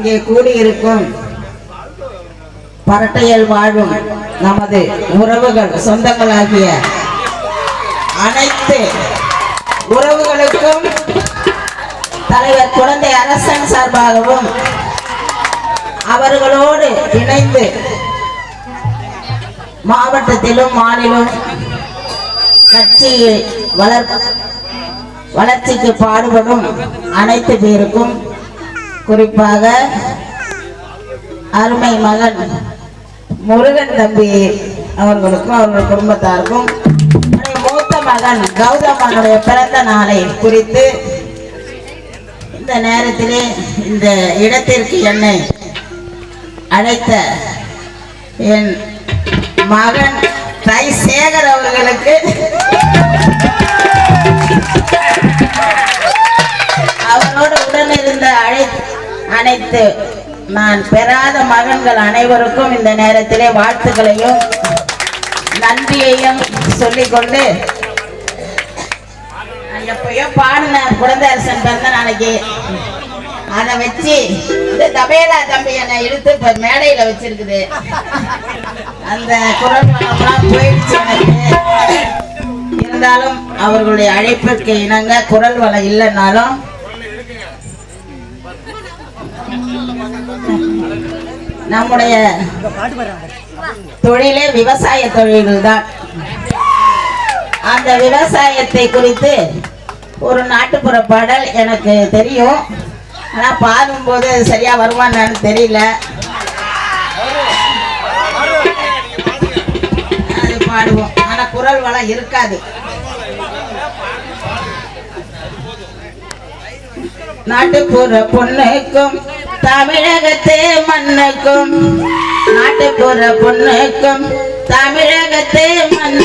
இங்கே கூடியிருக்கும் பரட்டையில் வாழும் நமது உறவுகள் சொந்தங்களாகிய அனைத்து உறவுகளுக்கும் தலைவர் குழந்தை அரசன் சார்பாகவும் அவர்களோடு இணைந்து மாவட்டத்திலும் மாநிலம் கட்சி வளர் வளர்ச்சிக்கு பாடுபடும் அனைத்து பேருக்கும் குறிப்பாக அருமை மகன் முருகன் தம்பி அவர்களுக்கும் அவர்கள் குடும்பத்தாருக்கும் மூத்த மகன் கௌதமனுடைய பிறந்த நாளை குறித்து இந்த நேரத்திலே இந்த இடத்திற்கு என்னை அழைத்த என் மகன் தை சேகர் அவர்களுக்கு அனைத்து நான் பெறாத மகன்கள் அனைவருக்கும் இந்த நேரத்திலே வாழ்த்துக்களையும் நன்றியையும் சொல்லிக்கொண்டு எப்பயோ பாடின குழந்தரசன் பிறந்த நாளைக்கு. அதை வச்சு இந்த தபேலா தம்பி என்னை இழுத்து இப்ப மேடையில வச்சிருக்குது. அந்த குரல் போயிடுச்சு இருந்தாலும் அவர்களுடைய அழைப்புக்கு இணங்க குரல் வளம் இல்லைன்னாலும் நம்முடைய தொழிலே விவசாய தொழில்கள் தான் அந்த விவசாயத்தை குறித்து ஒரு நாட்டுப்புற பாடல் எனக்கு தெரியும். ஆனால் பாடும்போது அது சரியா தெரியல. அது பாடுவோம். ஆனால் குரல் வளம் இருக்காது. நாட்டுப்புற பொண்ணுக்கும் தமிழகத்தே மண்ணுக்கும் நாட்டுப்புற பொண்ணுக்கும் தமிழகத்தே மண்ணுக்கும்.